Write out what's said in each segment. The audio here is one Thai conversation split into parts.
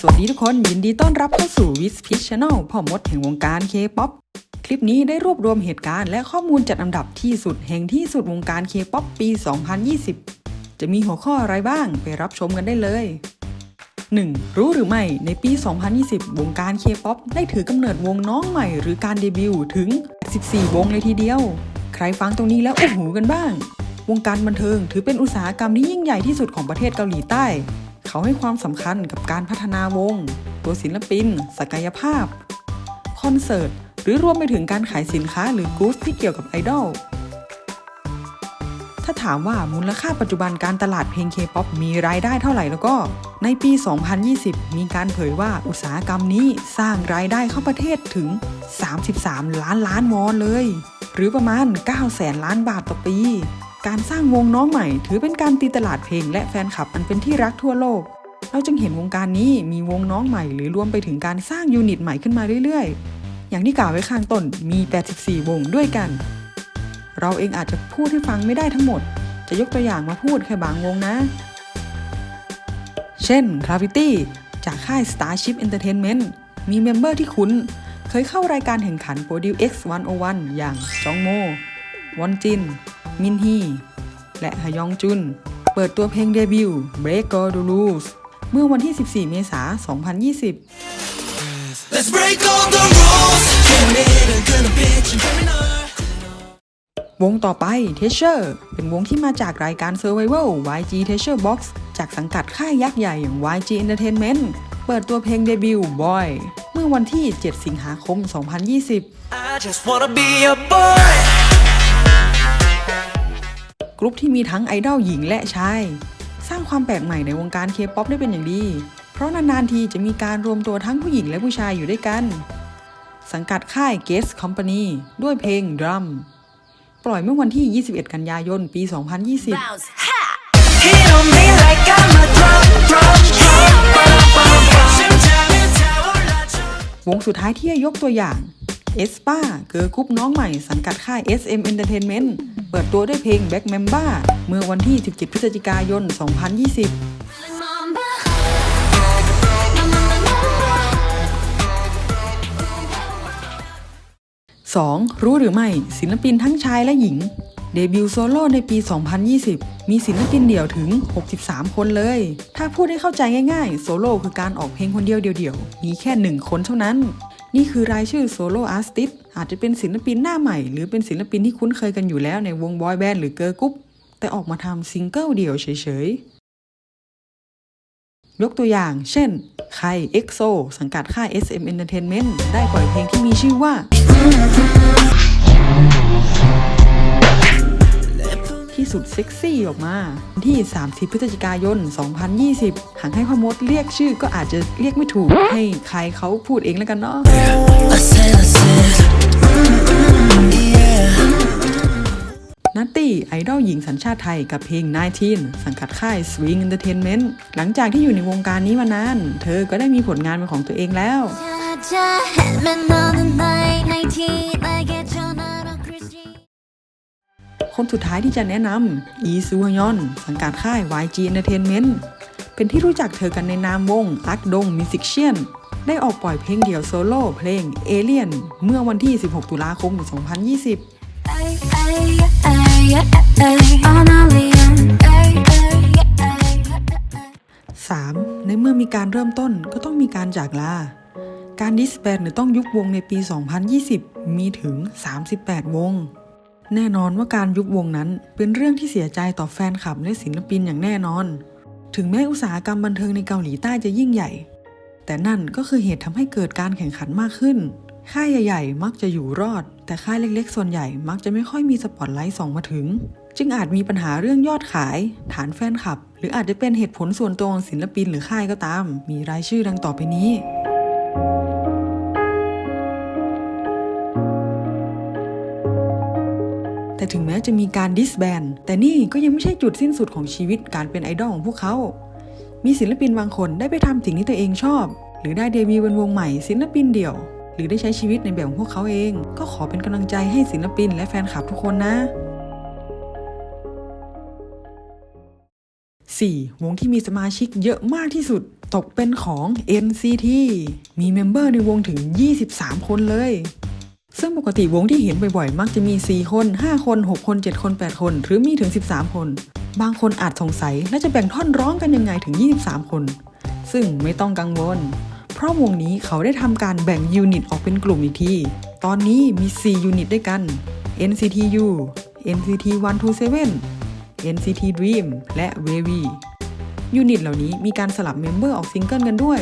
สวัสดีทุกคนยินดีต้อนรับเข้าสู่วิสพิชช n แนลพ่อมดแห่งวงการเคป๊อปคลิปนี้ได้รวบรวมเหตุการณ์และข้อมูลจัดอันดับที่สุดแห่งที่สุดวงการเคป๊อปปี 2020 จะมีหัวข้ออะไรบ้างไปรับชมกันได้เลย 1. รู้หรือไม่ในปี 2020 วงการเคป๊อปได้ถือกำเนิดวงน้องใหม่หรือการเดบิวต์ถึง 14 วงเลยทีเดียว ใครฟังตรงนี้แล้วอุ้หูกันบ้าง วงการบันเทิงถือเป็นอุตสาหกรรมที่ยิ่งใหญ่ที่สุดของประเทศเกาหลีใต้ เขาให้ความสำคัญกับการพัฒนาวง ตัวศิลปิน ศักยภาพ คอนเสิร์ต หรือรวมไปถึงการขายสินค้าหรือกู๊ดที่เกี่ยวกับไอดอล ถ้าถามว่ามูลค่าปัจจุบันการตลาดเพลงเคป๊อปมีรายได้เท่าไหร่แล้วก็ ในปี 2020 มีการเผยว่าอุตสาหกรรมนี้สร้างรายได้เข้าประเทศถึง 33 ล้านล้านวอนเลย หรือประมาณ 9 แสนล้านบาทต่อปี การสร้างวงน้องใหม่ ถือเป็นการตีตลาดเพลงและแฟนคลับอันเป็นที่รักทั่วโลก เราจึงเห็นวงการนี้มีวงน้องใหม่ หรือรวมไปถึงการสร้างยูนิตใหม่ขึ้นมาเรื่อยๆ อย่างที่กล่าวไว้ข้างต้นมี 84 วงด้วยกัน เราเองอาจจะพูดให้ฟังไม่ได้ทั้งหมด จะยกตัวอย่างมาพูดแค่บางวงนะ เช่น Gravity จากค่าย Starship Entertainment มีเมมเบอร์ที่คุ้น เคยเข้ารายการแข่งขัน Produce X 101 อย่างจองโมวอนจิน มินฮี และฮยองจุน เปิดตัวเพลงเดบิวต์ Break All the Rules เมื่อวันที่ 14 เมษายน 2020 Let's break all the rules. Can't even gonna bitch and criminal. วงต่อไป t e a s u r e เป็นวงที่มาจากรายการ Survival YG t e a s u r e Box จากสังกัดค่ายยักษ์ใหญ่อย่าง YG Entertainment เปิดตัวเพลงเดบิวต์ Boy เมื่อวันที่ 7 สิงหาคม 2020 กรุ๊ปที่มีทั้งไอดอลหญิงและชาย สร้างความแปลกใหม่ในวงการเคป๊อปได้เป็นอย่างดี เพราะนานๆทีจะมีการรวมตัวทั้งผู้หญิงและผู้ชายอยู่ด้วยกัน สังกัดค่าย g u e s t Company ด้วยเพลง Drum ปล่อยเมื่อวันที่ 21 กันยายน ปี 2020 วงสุดท้ายที่จะยกตัวอย่างเอสป้าเกิร์กรุ๊ปน้องใหม่สังกัดค่าย SM Entertainment เปิดตัวด้วยเพลง Back Member เมื่อวันที่ 17 พฤศจิกายน 2020 2. รู้หรือไม่ศิลปินทั้งชายและหญิง เดบิวต์โซโล่ในปี 2020 มีศิลปินเดี่ยวถึง 63 คนเลย ถ้าพูดให้เข้าใจง่ายๆ โซโล่คือการออกเพลงคนเดียวเดี่ยวๆ มีแค่ 1 คนเท่านั้น นี่คือรายชื่อโซโลอาร์ติสอาจจะเป็นศิลปินหน้าใหม่ หรือเป็นศิลปินที่คุ้นเคยกันอยู่แล้วในวงบอยแบนด์หรือเกิร์ลกรุ๊ปแต่ออกมาทำซิงเกิลเดี่ยวเฉยๆ ยกตัวอย่าง เช่น ใคร EXO สังกัดค่าย SM Entertainment ได้ปล่อยเพลงที่มีชื่อว่า ที่สุดเซ็กซี่ออกมาที่ 30 พฤศจิกายน 2020 หากให้พ่อมดเรียกชื่อก็อาจจะเรียกไม่ถูก ให้ใครเขาพูดเองแล้วกันเนาะนัตตี้ไอดอลหญิงสัญชาติไทยกับเพลง 19 สังกัดค่าย Swing Entertainment หลังจากที่อยู่ในวงการนี้มานาน เธอก็ได้มีผลงานเป็นของตัวเองแล้ว คนสุดท้ายที่จะแนะนำอีซูฮยอน สังกัดค่าย YG Entertainment เป็นที่รู้จักเธอกันในนามวงอักดงมิวสิกเชียนได้ออกปล่อยเพลงเดี่ยวโซโล่เพลง Alien เมื่อวันที่ 16 ตุลาคม 2020 Ay, ay, ay, ay, ay, I'm a alien. Ay, ay, ay, ay. 3. ในเมื่อมีการเริ่มต้นก็ต้องมีการจากลา การดิสแบนหรือต้องยุบวงในปี 2020 มีถึง 38 วง แน่นอนว่าการยุบวงนั้นเป็นเรื่องที่เสียใจต่อแฟนคลับและศิลปินอย่างแน่นอน ถึงแม้อุตสาหกรรมบันเทิงในเกาหลีใต้จะยิ่งใหญ่ แต่นั่นก็คือเหตุทำให้เกิดการแข่งขันมากขึ้น ค่ายใหญ่ๆ มักจะอยู่รอด แต่ค่ายเล็กๆ ส่วนใหญ่มักจะไม่ค่อยมีสปอตไลท์ส่องมาถึง จึงอาจมีปัญหาเรื่องยอดขาย ฐานแฟนคลับ หรืออาจจะเป็นเหตุผลส่วนตัวของศิลปินหรือค่ายก็ตาม มีรายชื่อดังต่อไปนี้ แต่ถึงแม้จะมีการดิสแบนแต่นี่ก็ยังไม่ใช่จุดสิ้นสุดของชีวิตการเป็นไอดอลของพวกเขา มีศิลปินบางคนได้ไปทำสิ่งที่ตัวเองชอบ หรือได้เดบิวต์เป็นวงใหม่ศิลปินเดี่ยว หรือได้ใช้ชีวิตในแบบของพวกเขาเอง ก็ขอเป็นกำลังใจให้ศิลปินและแฟนคลับทุกคนนะ 4. วงที่มีสมาชิกเยอะมากที่สุด ตกเป็นของ NCT มีเมมเบอร์ในวงถึง 23 คนเลย ซึ่งปกติวงที่เห็นบ่อยๆ มักจะมี 4 คน 5 คน 6 คน 7 คน 8 คน หรือมีถึง 13 คน บางคนอาจสงสัยและจะแบ่งท่อนร้องกันยังไงถึง 23 คน ซึ่งไม่ต้องกังวล เพราะวงนี้เขาได้ทำการแบ่งยูนิตออกเป็นกลุ่มอีกที ตอนนี้มี 4 ยูนิตด้วยกัน NCT U NCT 127 NCT Dream และ Wavy ยูนิตเหล่านี้มีการสลับเมมเบอร์ออกซิงเกิลกันด้วย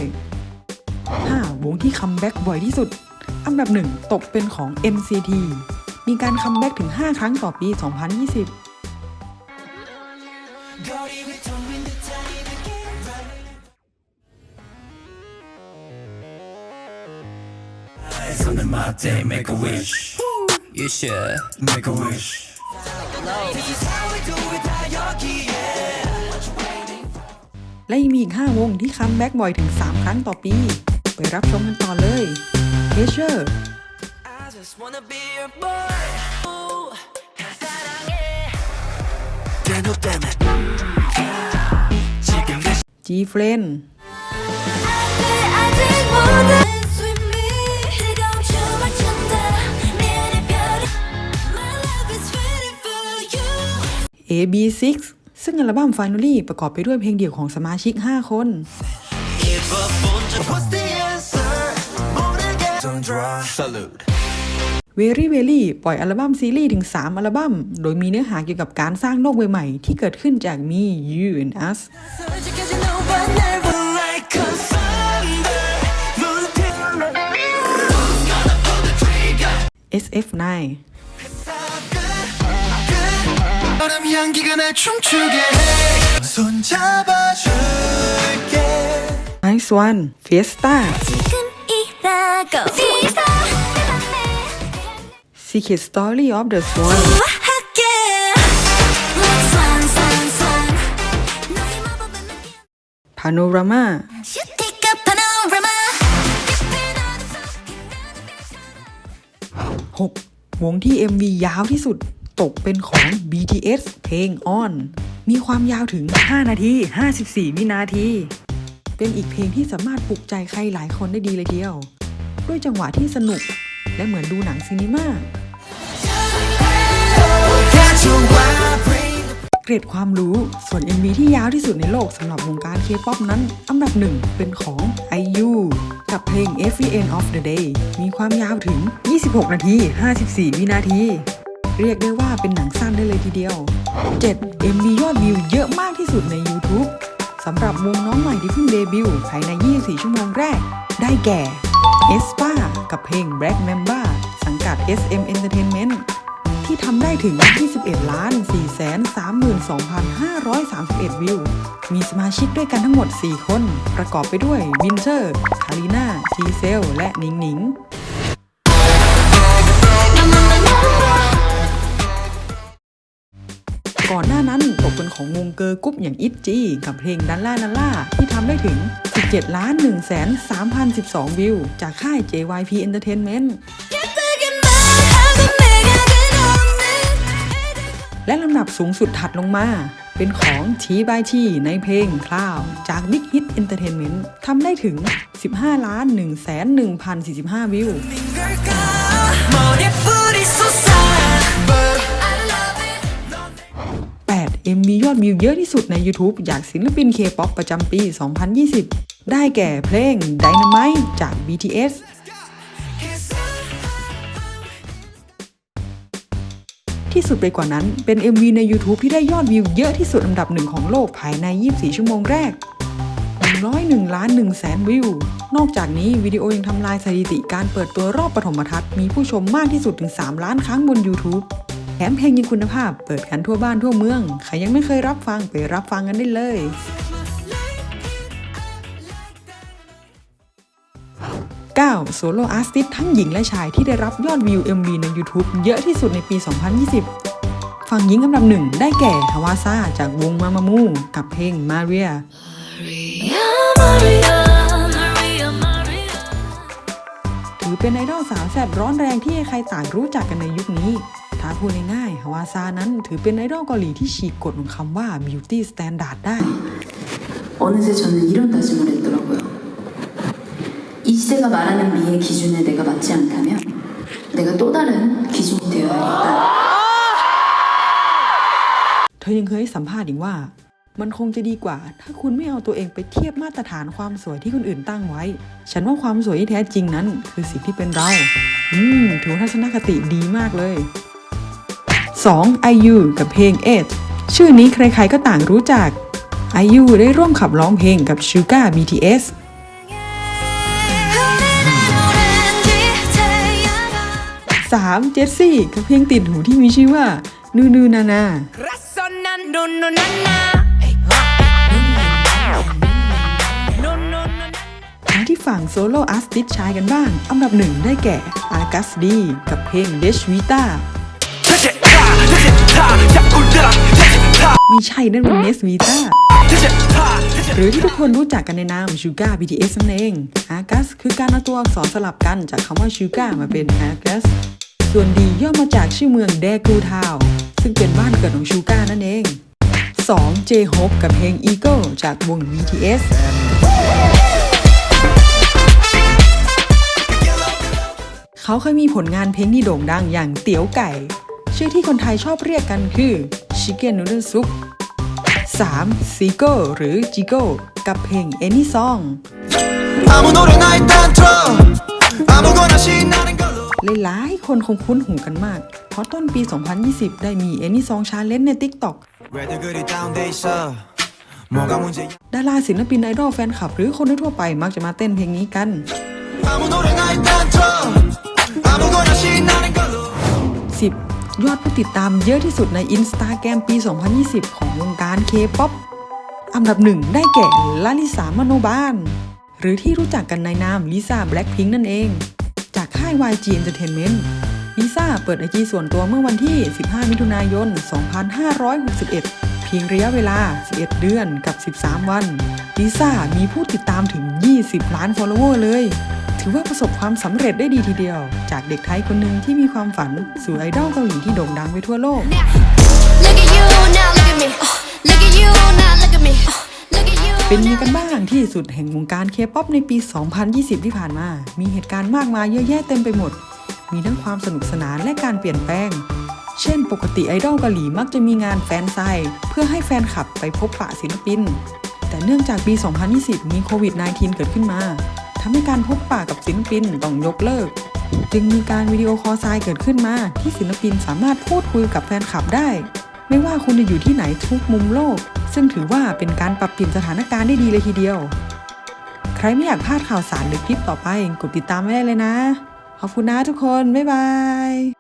5. วงที่คัมแบ็กบ่อยที่สุด อันดับหนึ่งตกเป็นของ NCT มีการคัมแบ็กถึง 5 ครั้งต่อปี 2020 Something my day, make a wish. You should make a wish. และยังมีอีก 5 วงที่คัมแบ็กบ่อยถึง 3 ครั้งต่อปี ไปรับชมกันต่อเลย เอเชอร์จีเฟรนเอบีซิกซึ่งอัลบั้ม Finally ประกอบไปด้วยเพลงเดี่ยวของสมาชิก 5 คน เวรี่เวรี่ปล่อยอัลบั้มซีรีส์ถึง 3 อัลบั้ม โดยมีเนื้อหาเกี่ยวกับการสร้างโลกใหม่ๆที่เกิดขึ้นจากมี You and Us S F Nine ไนไอซ์วันเฟี go Secret Story of the Swan Panorama หกวงที่ MV ยาวที่สุด ตกเป็นของ BTS เพลง On มีความยาวถึง 5 นาที 54 วินาที เป็นอีกเพลงที่สามารถปลุกใจใครหลายคนได้ดีเลยเดียว ด้วยจังหวะที่สนุก และเหมือนดูหนังซีนีมาเกรดความรู้ ส่วน MV ที่ยาวที่สุดในโลกสำหรับวงการเคป๊อปนั้น อันดับหนึ่งเป็นของ IU กับเพลง Every End of the Day มีความยาวถึง 26 นาที 54 วินาที เรียกได้ว่าเป็นหนังสั้นได้เลยทีเดียว 7. MV ยอดวิวเยอะมากที่สุดใน YouTube สำหรับวงน้องใหม่ที่เพิ่งเดบิวต์ภายใน 24 ชั่วโมงแรก ได้แก่ เอสปากับเพลง Black Mamba สังกัด SM Entertainment ที่ทำได้ถึง 21 ล้าน4แสน32,531 วิว มีสมาชิกด้วยกันทั้งหมด 4 คน ประกอบไปด้วยวินเทอร์ คารีนาทีเซล และหนิงหนิง ก่อนหน้านั้นตกเป็นของวงเกอร์กุ๊ปอย่างอิจจีกับเพลงดันล่าดันล่าที่ทำได้ถึง 17ล้าน1 3 0 1 2 วิว จากค่าย JYP Entertainment และลำดับสูงสุดถัดลงมา เป็นของทีบายทีในเพลงคลาวจาก Big Hit Entertainment ทำได้ถึง 15ล้าน1 1 0 4 5 วิว MV ยอดวิวเยอะที่สุดใน YouTube จากศิลปิน K-POP ประจำปี 2020 ได้แก่เพลง Dynamite จาก BTS ที่สุดไปกว่านั้นเป็น MV ใน YouTube ที่ได้ยอดวิวเยอะที่สุดอันดับหนึ่งของโลกภายใน 24 ชั่วโมงแรก 101 ล้าน1แสนวิว นอกจากนี้วิดีโอยังทำลายสถิติการเปิดตัวรอบปฐมทัศน์มีผู้ชมมากที่สุดถึง 3 ล้านครั้งบน YouTube แถมเพลงยังคุณภาพ เปิดกันทั่วบ้านทั่วเมือง ใครยังไม่เคยรับฟังไปรับฟังกันได้เลย 9. โซโลอาร์ติสทั้งหญิงและชายที่ได้รับยอดวิว MV ใน YouTube เยอะที่สุดในปี 2020 ฝั่งหญิงอันดับหนึ่งได้แก่ฮาวาซาจากวงมามามูกับเพลงมาเรียถือเป็นไอดอลสาวแซ่บร้อนแรงที่ใครต่างรู้จักกันในยุคนี้ ท ถ้าพูดง่ายๆฮาวาซานั้นถือเป็นไอดอลเกาหลีที่ฉีกกฎของคำว่า beauty standard ได้ 어느새 저는 이런 다짐을 했더라고요. 이 시대가 말하는 미의 기준에 내가 맞지 않다면 내가 또 다른 기준이 되어야겠다. เธอยังเคยให้สัมภาษณ์อีกว่า มันคงจะดีกว่า ถ้าคุณไม่เอาตัวเองไปเทียบมาตรฐานความสวยที่คนอื่นตั้งไว้ ฉันว่าความสวยที่แท้จริงนั้น คือสิ่งที่เป็นเรา อืม ถือว่าทัศนคติดีมากเลย 2. IU กับเพลง 8 ชื่อนี้ใครๆก็ต่างรู้จัก IU ได้ร่วมขับร้องเพลงกับ sugar BTS ส 3. เจสซี่กับเพลงติดหูที่มีชื่อว่า นูนูนานา มาที่ฝั่งโซโลอาร์ติสชายกันบ้าง อันดับหนึ่งได้แก่อากัสดี กับเพลงเดชวิต้า ไม่ใช่นั่นมันเนสวีต้าหรือที่ทุกคนรู้จักกันในนาม Sugar BTS นั่นเองกกัสคือการเอาตัวอักษรสลับกันจากคำว่า Sugar มาเป็น Agas สส่วนดีย่อมาจากชื่อเมืองแดกูทาวซึ่งเป็นบ้านเกิดของชูการ์นั่นเอง 2. J-Hope กับเพลง Eagle จากวง BTS เขาเคยมีผลงานเพลงที่โด่งดังอย่างเตี๋ยวไก่ ชื่อที่คนไทยชอบเรียกกันคือชิคเก้นนูเดิลซุป 3. ซีโกหรือจิโกกับเพลง Any Song หลายคนคงคุ้นหูกันมาก เพราะต้นปี 2020 ได้มี Any Song Challenge ใน TikTok ดาราศิลปินไอดอลแฟนคลับ หรือคนทั่วไปมักจะมาเต้นเพลงนี้กันสิบ ยอดผู้ติดตามเยอะที่สุดใน Instagram ปี 2020 ของวงการ K-POP อันดับหนึ่งได้แก่ลาลิสามโนบาน หรือที่รู้จักกันในนามลิซ่าแบล็ k พิงนั่นเอง จากค่าย YG Entertainment ลิซ่าเปิดไอจีส่วนตัวเมื่อวันที่ 15 มิถุนายน 2561 เพียงระยะเวลา 11 เดือนกับ 13 วัน ลิซ่ามีผู้ติดตามถึง 20 ล้าน follower เลย ถือว่าประสบความสำเร็จได้ดีทีเดียว จากเด็กไทยคนหนึ่งที่มีความฝันสู่ไอดอลเกาหลีที่โด่งดังไปทั่วโลก เป็นยังไงกันบ้างที่สุดแห่งวงการเคป๊อปในปี 2020 ที่ผ่านมา มีเหตุการณ์มากมายเยอะแยะเต็มไปหมด มีทั้งความสนุกสนานและการเปลี่ยนแปลงเช่น ปกติไอดอลเกาหลีมักจะมีงานแฟนไซเพื่อให้แฟนคลับไปพบปะศิลปิน แต่เนื่องจากปี 2020 มีโควิด -19 เกิดขึ้นมาำให้การพบปะกับศิลปินต้องยกเลิก จึงมีการวิดีโอคอลไซน์เกิดขึ้นมา ที่ศิลปินสามารถพูดคุยกับแฟนคลับได้ ไม่ว่าคุณจะอยู่ที่ไหนทุกมุมโลก ซึ่งถือว่าเป็นการปรับเปลี่ยนสถานการณ์ได้ดีเลยทีเดียว ใครไม่อยากพลาดข่าวสารหรือคลิปต่อไปกดติดตามไว้ได้เลยนะ ขอบคุณนะทุกคน บ๊ายบาย